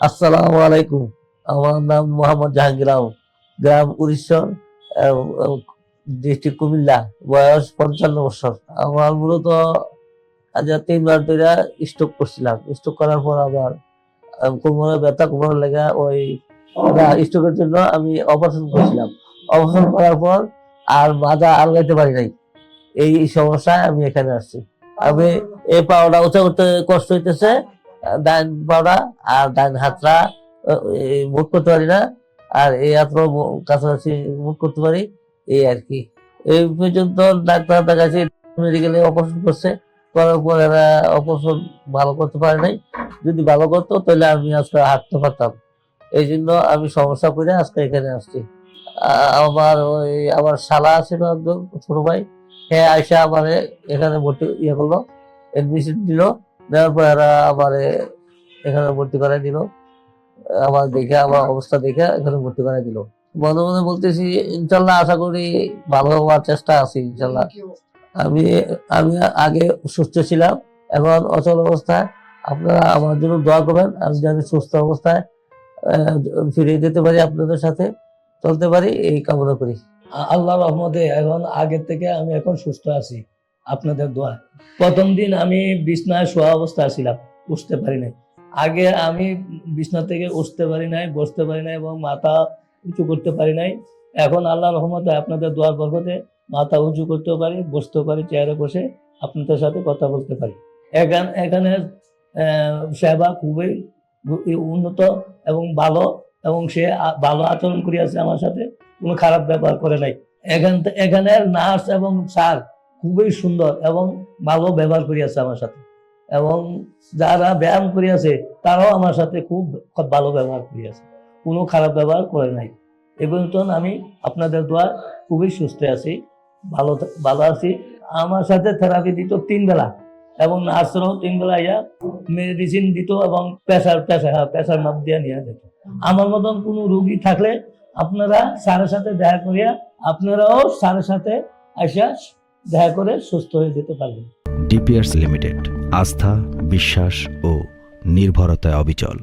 আসসালামু আলাইকুম। আমার নাম মোহাম্মদ জাহাঙ্গীর গ্রাম উড়িষ্যা ডিস্ট্রিক্ট কুমিল্লা। বয়স পঞ্চান্ন বছর। আমার মূলত আজ তিনবার ধরে স্ট্রোক করছিলাম। স্ট্রোক করার পর আবার কোমরে ব্যথা কোমর লেগা ওই স্ট্রোকের জন্য আমি অপারেশন করছিলাম। অপারেশন করার পর আর মাজা আলগাইতে পারি নাই। এই সমস্যায় আমি এখানে আসছি আমি এই পাওয়াটা উঁচা করতে কষ্ট হইতেছে। ডাইন পাওয়া আর ডাইন হাতটা মুখ করতে পারি না, আর এই মু- কাছাকাছি মুখ করতে পারি, এই আর কি। এই পর্যন্ত ডাক্তার দেখাচ্ছি মেডিকেলে অপারেশন করছে, করার পর এরা অপারেশন ভালো করতে পারে নাই। যদি ভালো করতো, তাহলে আমি আজকে হাঁটতে পারতাম। এই জন্য আমি সমস্যা করে আজকে এখানে আসছি। আমার ওই, আমার শালা ছিল একজন, ছোট ভাই হ্যাঁ আইসা আমার এখানে ভর্তি ইয়ে করল এডমিশন দিল। দেওয়ার পর এরা আমার এখানে ভর্তি করাই দিল। আমার দেখে আমার অবস্থা দেখে এখানে ভর্তি করাই দিল। মনে মনে বলতেছি ইনশাল্লাহ আশা করি ভালো হওয়ার চেষ্টা আছে ইনশাল্লাহ। আমি আমি আগে সুস্থ ছিলাম এখন অচল অবস্থায়। আপনারা আমার জন্য দোয়া করবেন আমি যেন সুস্থ অবস্থায় আহ, ফিরে যেতে পারি আপনাদের সাথে। চলতে পারি এই কামনা করি। আল্লাহ রহমতে এখন আগের থেকে আমি এখন সুস্থ আছি। আপনাদের দোয়া। প্রথম দিন আমি বিছনায় শোয়া অবস্থায় ছিলাম, উঠতে পারি নাই। আগে আমি বিছনা থেকে উঠতে পারি নাই, বসতে পারি নাই এবং মাথা উঁচু করতে পারি নাই। এখন আল্লাহ রহমতে আপনাদের দোয়ার বরকতে মাথা উঁচু করতেও পারি, বসতেও পারি, চেয়ারে বসে আপনাদের সাথে কথা বলতে পারি। এখান, এখানে সেবা খুবই উন্নত এবং ভালো এবং সে ভালো আচরণ করিয়াছে আমার সাথে। কোনো খারাপ ব্যবহার করে নাই। এখান এখানের নার্স এবং স্যার খুবই সুন্দর এবং ভালো ব্যবহার করিয়াছে আমার সাথে। এবং যারা ব্যায়াম করিয়াছে তারাও আমার সাথে খুব ভালো ব্যবহার করিয়াছে কোনো খারাপ ব্যবহার করে নাই। এ পর্যন্ত আমি আপনাদের দোয়া খুবই সুস্থ আছি, ভালো ভালো আছি। আমার সাথে থেরাপি দিত তিন বেলা এবং নার্সরাও তিন বেলা ইয়া মেডিসিন দিত এবং প্রেশার প্রেশার প্রেশার মাপ দিয়ে নিয়ে যেত আমার মতন কোনো রোগী থাকলে আপনারা স্যারের সাথে দেখা করিয়া আপনারাও স্যারের সাথে আসা দেখা করে সুস্থ হয়ে যেতে পারবেন। ডিপিয়ার্স লিমিটেড আস্থা বিশ্বাস ও নির্ভরতায় অবিচল।